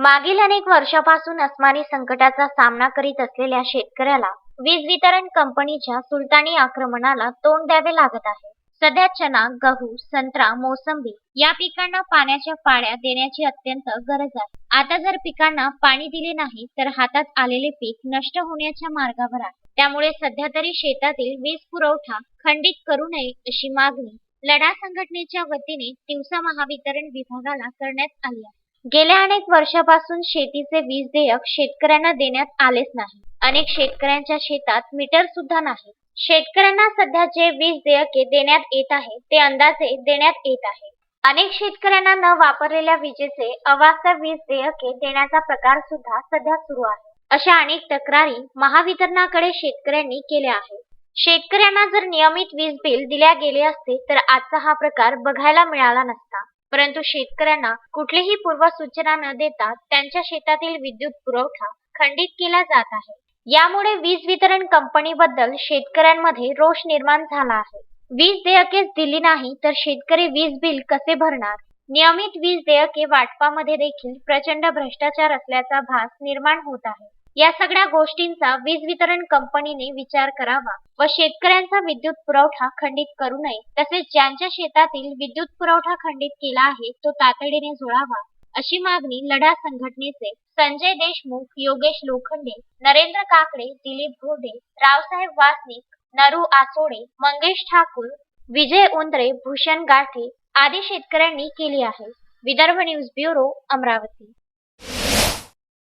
मागील अनेक वर्षापासून अस्मानी संकटाचा सामना करीत असलेल्या शेतकऱ्याला वीज वितरण कंपनीच्या सुलतानी आक्रमणाला तोंड द्यावे लागत आहे. सध्या चना गहू संत्रा मोसंबी या पिकांना पाण्याच्या पाळ्या देण्याची अत्यंत गरज आहे. आता जर पिकांना पाणी दिले नाही तर हातात आलेले पीक नष्ट होण्याच्या मार्गावर आहे. त्यामुळे सध्या तरी शेतातील वीज पुरवठा खंडित करू नये अशी मागणी लढा संघटनेच्या वतीने दिवसा महावितरण विभागाला करण्यात आली आहे. गेल्या अनेक वर्षापासून शेतीचे वीज देयक शेतकऱ्यांना देण्यात आलेच नाही. अनेक शेतकऱ्यांच्या शेतात मीटर सुद्धा नाही. शेतकऱ्यांना सध्या जे वीज देयके देण्यात येत आहे ते अंदाजे देण्यात येत आहे. अनेक शेतकऱ्यांना न वापरलेल्या विजेचे अवास्तव वीज देयके देण्याचा प्रकार सुद्धा सध्या सुरू आहे. अशा अनेक तक्रारी महावितरणाकडे शेतकऱ्यांनी केल्या आहेत. शेतकऱ्यांना जर नियमित वीज बिल दिल्या गेले असते तर आजचा हा प्रकार बघायला मिळाला नसता. परंतु शेतकऱ्यांना कुठलीही पूर्वसूचना न देता त्यांच्या शेतातील विद्युत पुरवठा खंडित केला जात आहे. यामुळे वीज वितरण कंपनीबद्दल शेतकऱ्यांमध्ये रोष निर्माण झाला आहे. वीज देयकेच दिली नाही तर शेतकरी वीज बिल कसे भरणार? नियमित वीज देयके वाटपामध्ये देखील प्रचंड भ्रष्टाचार असल्याचा भास निर्माण होत आहे. या सगळ्या गोष्टींचा वीज वितरण कंपनीने विचार करावा व शेतकऱ्यांचा विद्युत पुरवठा खंडित करू नये. तसेच ज्यांच्या शेतातील विद्युत पुरवठा खंडित केला आहे तो तातडीने जुळावा अशी मागणी लढा संघटनेचे संजय देशमुख योगेश लोखंडे नरेंद्र काकडे दिलीप घोडे रावसाहेब वासनिक नरू आचोडे मंगेश ठाकूर विजय उंद्रे भूषण गाठे आदी शेतकऱ्यांनी केली आहे. Vidarbha news bureau Amravati.